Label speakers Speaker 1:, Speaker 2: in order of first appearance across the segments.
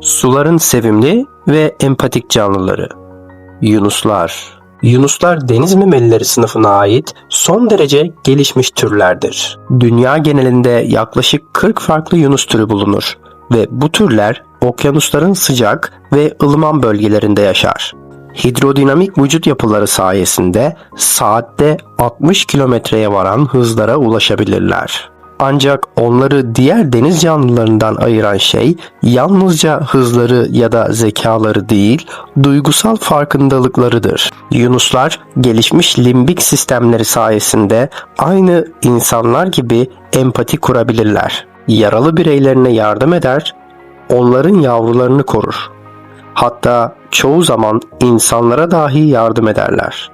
Speaker 1: Suların sevimli ve empatik canlıları. Yunuslar. Yunuslar deniz memelileri sınıfına ait son derece gelişmiş türlerdir. Dünya genelinde yaklaşık 40 farklı yunus türü bulunur ve bu türler okyanusların sıcak ve ılıman bölgelerinde yaşar. Hidrodinamik vücut yapıları sayesinde saatte 60 kilometreye varan hızlara ulaşabilirler. Ancak onları diğer deniz canlılarından ayıran şey yalnızca hızları ya da zekaları değil, duygusal farkındalıklarıdır. Yunuslar gelişmiş limbik sistemleri sayesinde aynı insanlar gibi empati kurabilirler. Yaralı bireylerine yardım eder, onların yavrularını korur. Hatta çoğu zaman insanlara dahi yardım ederler.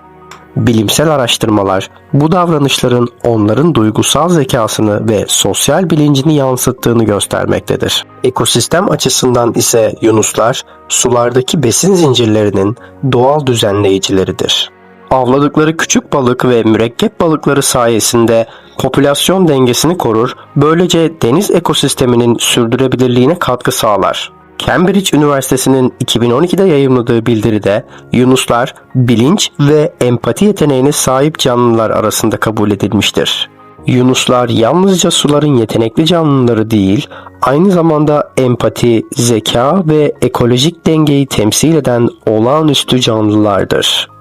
Speaker 1: Bilimsel araştırmalar bu davranışların onların duygusal zekasını ve sosyal bilincini yansıttığını göstermektedir. Ekosistem açısından ise yunuslar sulardaki besin zincirlerinin doğal düzenleyicileridir. Avladıkları küçük balık ve mürekkep balıkları sayesinde popülasyon dengesini korur, böylece deniz ekosisteminin sürdürülebilirliğine katkı sağlar. Cambridge Üniversitesi'nin 2012'de yayımladığı bildiride Yunuslar bilinç ve empati yeteneğine sahip canlılar arasında kabul edilmiştir. Yunuslar yalnızca suların yetenekli canlıları değil, aynı zamanda empati, zeka ve ekolojik dengeyi temsil eden olağanüstü canlılardır.